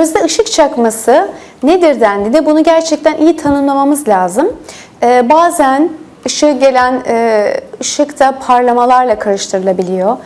Gözde ışık çakması nedir dendiğinde bunu gerçekten iyi tanımlamamız lazım. Ee, bazen ışığı gelen e, ışıkta parlamalarla karıştırılabiliyor.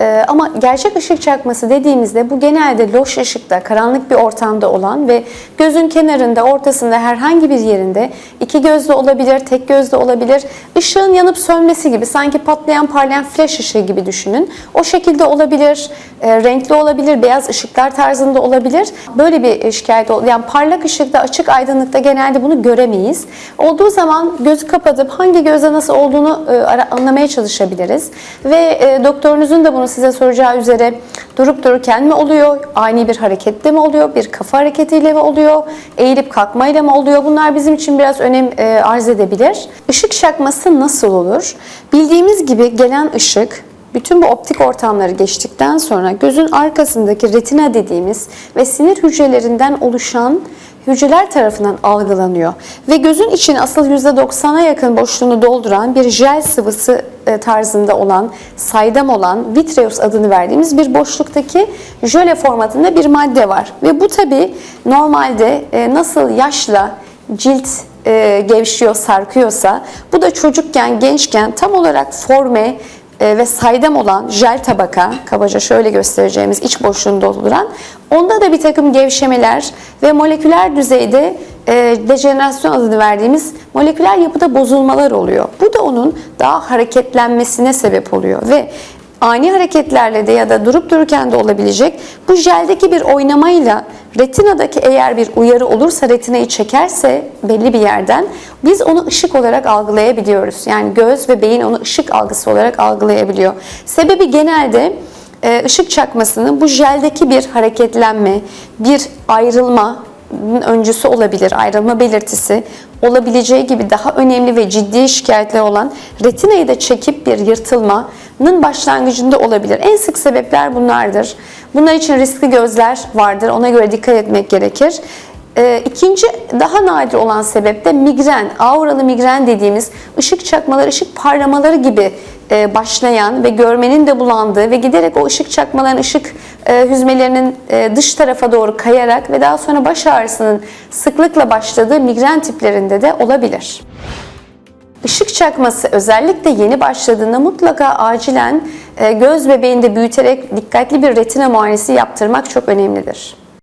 Ee, ama gerçek ışık çakması dediğimizde bu genelde loş ışıkta, karanlık bir ortamda olan ve gözün kenarında, ortasında herhangi bir yerinde iki gözlü olabilir, tek gözlü olabilir. Işığın yanıp sönmesi gibi sanki patlayan parlayan flash ışığı gibi düşünün. O şekilde olabilir, e, renkli olabilir, beyaz ışıklar tarzında olabilir. Böyle bir şikayet ol yani parlak ışıkta, açık aydınlıkta genelde bunu göremeyiz. Olduğu zaman gözü kapatıp hangi gözde nasıl olduğunu e, anlamaya çalışabiliriz. Ve e, doktorunuzun da bunu size soracağı üzere durup dururken mi oluyor, ani bir hareketle mi oluyor, bir kafa hareketiyle mi oluyor, eğilip kalkmayla mı oluyor? Bunlar bizim için biraz önem e, arz edebilir. Işık çakması nasıl olur? Bildiğimiz gibi gelen ışık bütün bu optik ortamları geçtikten sonra gözün arkasındaki retina dediğimiz ve sinir hücrelerinden oluşan hücreler tarafından algılanıyor. Ve gözün içine asıl %90'a yakın boşluğunu dolduran bir jel sıvısı e, tarzında olan, saydam olan vitreus adını verdiğimiz bir boşluktaki jöle formatında bir madde var. Ve bu tabi normalde e, nasıl yaşla cilt e, gevşiyor, sarkıyorsa bu da çocukken, gençken tam olarak forme ve saydam olan jel tabaka, kabaca şöyle göstereceğimiz iç boşluğunu dolduran, onda da bir takım gevşemeler ve moleküler düzeyde e, dejenerasyon adını verdiğimiz moleküler yapıda bozulmalar oluyor. Bu da onun daha hareketlenmesine sebep oluyor ve ani hareketlerle de ya da durup dururken de olabilecek bu jeldeki bir oynamayla retinadaki eğer bir uyarı olursa retinayı çekerse belli bir yerden biz onu ışık olarak algılayabiliyoruz. Yani göz ve beyin onu ışık algısı olarak algılayabiliyor. Sebebi genelde e, ışık çakmasının bu jeldeki bir hareketlenme, bir ayrılma öncüsü olabilir, ayrılma belirtisi olabileceği gibi daha önemli ve ciddi şikayetler olan retinayı da çekip bir yırtılmanın başlangıcında olabilir. En sık sebepler bunlardır. Bunlar için riskli gözler vardır. Ona göre dikkat etmek gerekir. Ee, İkinci daha nadir olan sebep de migren, auralı migren dediğimiz ışık çakmaları, ışık parlamaları gibi e, başlayan ve görmenin de bulandığı ve giderek o ışık çakmaların, ışık e, hüzmelerinin e, dış tarafa doğru kayarak ve daha sonra baş ağrısının sıklıkla başladığı migren tiplerinde de olabilir. Işık çakması özellikle yeni başladığında mutlaka acilen e, göz bebeğinde büyüterek dikkatli bir retina muayenesi yaptırmak çok önemlidir.